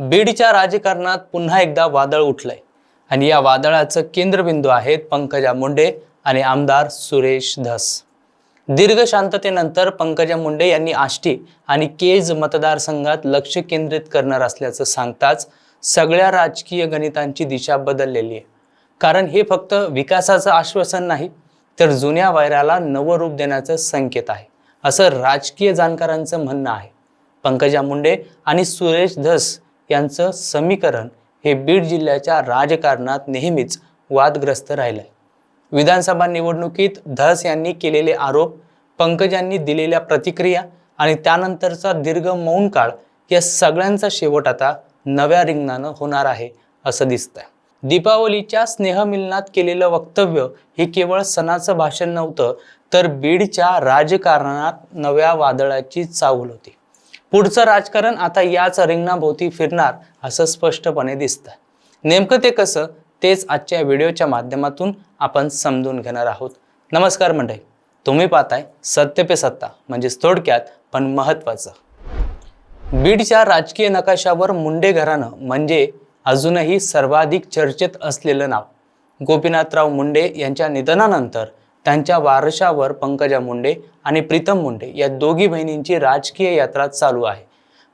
बीडच्या राजकारणात पुन्हा एकदा वादळ उठलंय. आणि या वादळाचं केंद्रबिंदू आहेत पंकजा मुंडे आणि आमदार सुरेश धस. दीर्घ शांततेनंतर पंकजा मुंडे यांनी आष्टी आणि केज मतदारसंघात लक्ष केंद्रित करणार असल्याचं सांगताच सगळ्या राजकीय गणितांची दिशा बदललेली आहे. कारण हे फक्त विकासाचं आश्वासन नाही तर जुन्या वैराला नवं रूप देण्याचं संकेत आहे असं राजकीय जाणकारांचं म्हणणं आहे. पंकजा मुंडे आणि सुरेश धस यांचं समीकरण हे बीड जिल्ह्याच्या राजकारणात नेहमीच वादग्रस्त राहिलं आहे विधानसभा निवडणुकीत धस यांनी केलेले आरोप पंकजांनी दिलेल्या प्रतिक्रिया आणि त्यानंतरचा दीर्घ मौन काळ या सगळ्यांचा शेवट आता नव्या रिंगणानं होणार आहे असं दिसतंय. दीपावलीच्या स्नेहमिलनात केलेलं वक्तव्य हे केवळ सणाचं भाषण नव्हतं तर बीडच्या राजकारणात नव्या वादळाची चावल होती. पुढचं राजकारण आता याच रिंगणाभोवती फिरणार असं स्पष्टपणे दिसतंय. नेमकं ते कसं तेच आजच्या व्हिडिओच्या माध्यमातून आपण समजून घेणार आहोत. नमस्कार मंडळी तुम्ही पाहताय सत्य पे सत्ता म्हणजेच थोडक्यात पण महत्त्वाचं. बीडच्या राजकीय नकाशावर मुंडे घराणं म्हणजे अजूनही सर्वाधिक चर्चेत असलेलं नाव. गोपीनाथराव मुंडे यांच्या निधनानंतर त्यांच्या वारशावर पंकजा मुंडे आणि प्रीतम मुंडे या दोघी बहिणींची राजकीय यात्रा चालू आहे.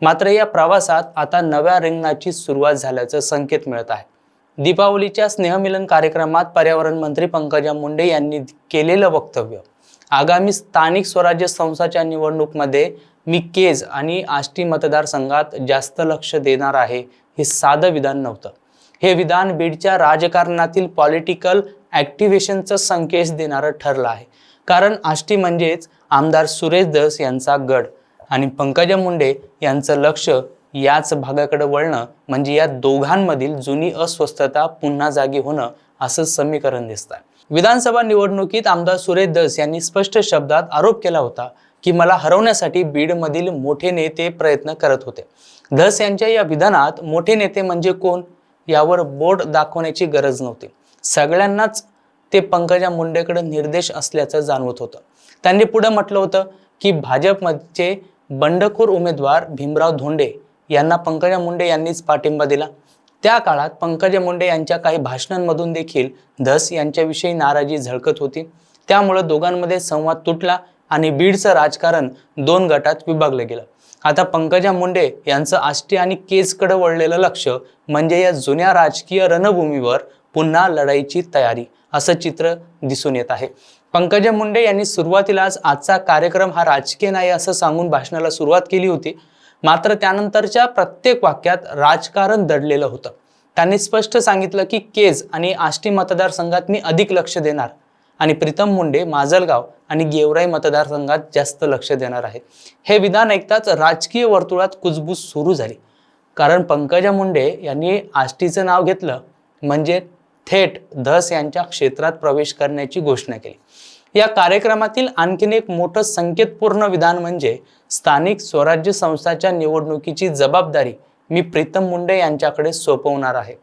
मात्र या प्रवासात आता नव्या रिंगणाची सुरुवात झाल्याचं संकेत मिळत आहे. दीपावलीच्या स्नेहमिलन कार्यक्रमात पर्यावरण मंत्री पंकजा मुंडे यांनी केलेलं वक्तव्य. आगामी स्थानिक स्वराज्य संस्थाच्या निवडणूकमध्ये मी केज आणि आष्टी मतदारसंघात जास्त लक्ष देणार आहे हे साधं विधान नव्हतं. हे विधान बीडच्या राजकारणातील पॉलिटिकल ॲक्टिव्हेशनचं संकेश देणारं ठरलं आहे. कारण आष्टी म्हणजेच आमदार सुरेश दस यांचा गड आणि पंकजा मुंडे यांचं लक्ष याच भागाकडे वळणं म्हणजे या दोघांमधील जुनी अस्वस्थता पुन्हा जागी होणं असं समीकरण दिसतं विधानसभा निवडणुकीत आमदार सुरेश दस यांनी स्पष्ट शब्दात आरोप केला होता की मला हरवण्यासाठी बीडमधील मोठे नेते प्रयत्न करत होते. धस यांच्या या विधानात मोठे नेते म्हणजे कोण? यावर बोट दाखवण्याची गरज नव्हती. सगळ्यांनाच ते पंकजा मुंडेकडे निर्देश असल्याचं जाणवत होतं. त्यांनी पुढे म्हटलं होतं की भाजपचे बंडखोर उमेदवार भीमराव धोंडे यांना पंकजा मुंडे यांनीच पाठिंबा दिला. त्या काळात पंकजा मुंडे यांच्या काही भाषणांमधून देखील धस यांच्याविषयी नाराजी झळकत होती. त्यामुळं दोघांमध्ये संवाद तुटला आणि बीडचं राजकारण दोन गटात विभागलं गेलं. आता पंकजा मुंडे यांचं आष्टी आणि केसकडे वळलेलं लक्ष म्हणजे या जुन्या राजकीय रणभूमीवर पुन्हा लढाईची तयारी असं चित्र दिसून येत आहे. पंकजा मुंडे यांनी सुरुवातीलाच आजचा कार्यक्रम हा राजकीय नाही असं सांगून भाषणाला सुरुवात केली होती. मात्र त्यानंतरच्या प्रत्येक वाक्यात राजकारण दडलेलं होतं. त्यांनी स्पष्ट सांगितलं की केज आणि आष्टी मतदारसंघात मी अधिक लक्ष देणार. आणि प्रीतम मुंडे माजलगाव आणि गेवराई मतदारसंघात जास्त लक्ष देणार आहे हे विधान ऐकताच राजकीय वर्तुळात कुजबूज सुरू झाली. कारण पंकजा मुंडे यांनी आष्टीचं नाव घेतलं म्हणजे थेट धस यांच्या क्षेत्रात प्रवेश करण्याची घोषणा केली. या कार्यक्रमातील आणखीन एक मोठं संकेतपूर्ण विधान म्हणजे स्थानिक स्वराज्य संस्थाच्या निवडणुकीची जबाबदारी मी प्रीतम मुंडे यांच्याकडे सोपवणार आहे.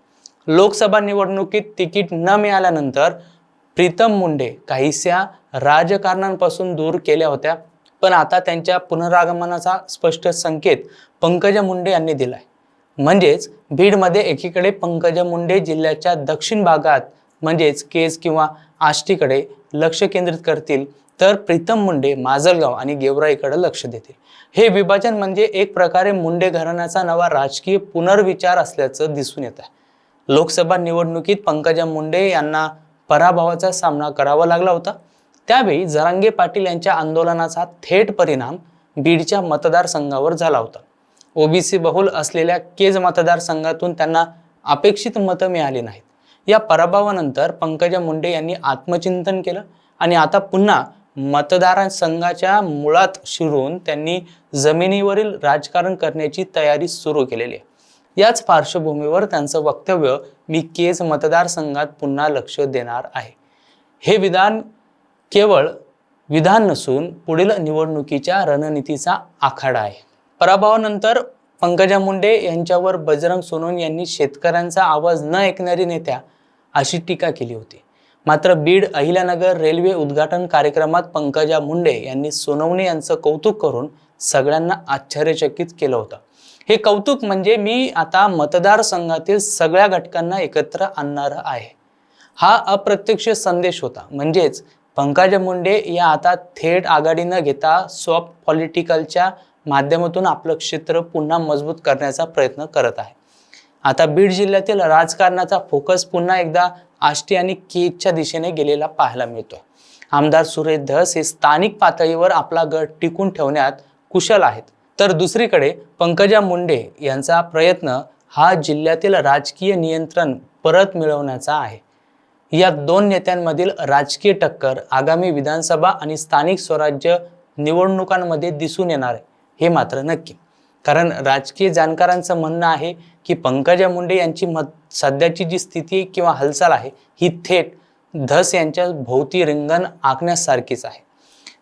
लोकसभा निवडणुकीत तिकीट न मिळाल्यानंतर प्रीतम मुंडे काहीशा राजकारणांपासून दूर केल्या होत्या पण आता त्यांच्या पुनरागमनाचा स्पष्ट संकेत पंकजा मुंडे यांनी दिलाय. म्हणजेच बीडमध्ये एकीकडे पंकजा मुंडे जिल्ह्याच्या दक्षिण भागात म्हणजेच केज किंवा आष्टीकडे लक्ष केंद्रित करतील तर प्रीतम मुंडे माजलगाव आणि गेवराईकडे लक्ष देतील. हे विभाजन म्हणजे एक प्रकारे मुंडे घराण्याचा नवा राजकीय पुनर्विचार असल्याचं दिसून येत आहे लोकसभा निवडणुकीत पंकजा मुंडे यांना पराभवाचा सामना करावा लागला होता. त्यावेळी जरांगे पाटील यांच्या आंदोलनाचा थेट परिणाम बीडच्या मतदारसंघावर झाला होता. ओबीसी बहुल असलेल्या केज मतदारसंघातून त्यांना अपेक्षित मतं मिळाली नाहीत. या पराभवानंतर पंकजा मुंडे यांनी आत्मचिंतन केलं आणि आता पुन्हा मतदारसंघाच्या मुळात शिरून त्यांनी जमिनीवरील राजकारण करण्याची तयारी सुरू केलेली आहे. याच पार्श्वभूमीवर त्यांचं वक्तव्य मी केज मतदारसंघात पुन्हा लक्ष देणार आहे. हे विधान केवळ विधान नसून पुढील निवडणुकीच्या रणनीतीचा आखाडा आहे. पराभवानंतर पंकजा मुंडे यांच्यावर बजरंग सोनवणे यांनी शेतकऱ्यांचा आवाज न ऐकणारी नेत्या अशी टीका केली होती. मात्र बीड अहिल्यानगर रेल्वे उद्घाटन कार्यक्रमात पंकजा मुंडे यांनी सोनवणे यांचं कौतुक करून सगळ्यांना आश्चर्यचकित केलं होतं. हे कौतुक म्हणजे मी आता मतदारसंघातील सगळ्या घटकांना एकत्र आणणार आहे. हा अप्रत्यक्ष संदेश होता. म्हणजेच पंकजा मुंडे या आता थेट आघाडी न घेता सॉफ्ट पॉलिटिकलच्या माध्यमातून आपलं क्षेत्र पुन्हा मजबूत करण्याचा प्रयत्न करत आहे. आता बीड जिल्ह्यातील राजकारणाचा फोकस पुन्हा एकदा आष्टी आणि केजच्या दिशेने गेलेला पाहायला मिळतोय. आमदार सुरेश धस हे स्थानिक पातळीवर आपला गट टिकून ठेवण्यात कुशल आहेत. तर दुसरीकडे पंकजा मुंडे यांचा प्रयत्न हा जिल्ह्यातील राजकीय नियंत्रण परत मिळवण्याचा आहे. या दोन नेत्यांमधील राजकीय टक्कर आगामी विधानसभा आणि स्थानिक स्वराज्य निवडणुकांमध्ये दिसून येणार आहे. हे मात्र नक्की. कारण राजकीय जाणकारांचं म्हणणं आहे की पंकजा मुंडे यांची मत सध्याची जी स्थिती किंवा हालचाल आहे ही थेट धस यांच्या भोवती रिंगण आखण्यासारखीच आहे.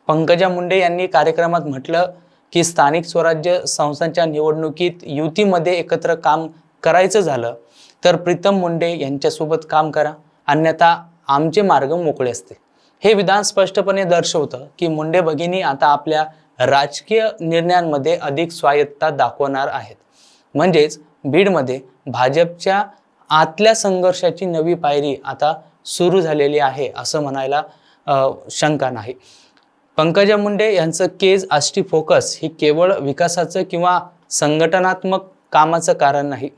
पंकजा मुंडे यांनी कार्यक्रमात म्हटलं की स्थानिक स्वराज्य संस्थांच्या निवडणुकीत युतीमध्ये एकत्र काम करायचं झालं तर प्रीतम मुंडे यांच्यासोबत काम करा अन्यथा आमचे मार्ग मोकळे असतील. हे विधान स्पष्टपणे दर्शवतं की मुंडे भगिनी आता आपल्या राजकीय निर्णयांमध्ये अधिक स्वायत्ता दाखवणार आहेत. म्हणजेच बीडमध्ये भाजपच्या आतल्या संघर्षाची नवी पायरी आता सुरू झालेली आहे असं म्हणायला शंका नाही. पंकजा मुंडे यांचं केज आष्टी फोकस ही केवळ विकासाचं किंवा संघटनात्मक कामाचं कारण नाही.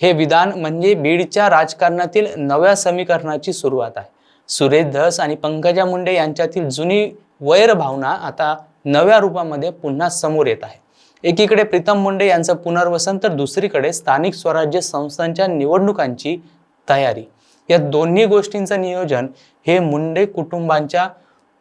हे विधान म्हणजे बीडच्या राजकारणातील नव्या समीकरणाची सुरुवात आहे. सुरेश धस आणि पंकजा मुंडे यांच्यातील जुनी वैर भावना आता नव्या रूपामध्ये पुन्हा समोर येत आहे. एकीकडे प्रीतम मुंडे यांचं पुनर्वसन तर दुसरीकडे स्थानिक स्वराज्य संस्थांच्या निवडणुकांची तयारी. या दोन्ही गोष्टींचं नियोजन हे मुंडे कुटुंबांच्या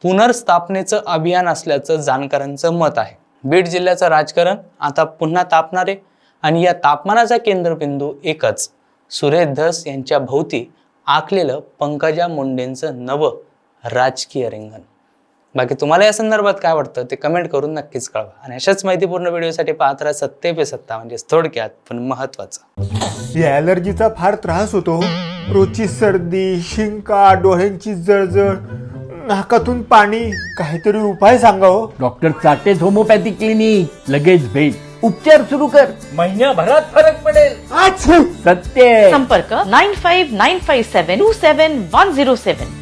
पुनर्स्थापनेचं अभियान असल्याचं जाणकारांचं मत आहे. बीड जिल्ह्याचं राजकारण आता पुन्हा तापणार आहे आणि या तापमानाचा केंद्रबिंदू एकच सुरेश धस यांच्या भोवती आखलेलं पंकजा मुंडेंचं नवं राजकीय रिंगण. बाकी तुम्हाला या संदर्भात काय वाटतं ते कमेंट करून नक्कीच कळवा. आणि अशाच माहितीपूर्ण व्हिडिओसाठी पाहत राहा सत्ते पे सत्ता म्हणजेच थोडक्यात पण महत्वाचं. या ॲलर्जीचा फार त्रास होतो रोजची सर्दी शिंका डोळ्यांची जळजळ नाकातून पाणी काहीतरी उपाय सांगा हो. डॉक्टर चाटेज होमोपॅथी क्लिनिक लगेच भेट. उपचार सुरू कर. महिन्याभरात फरक पडेल! सत्य संपर्क nine five nine five seven two seven one zero seven.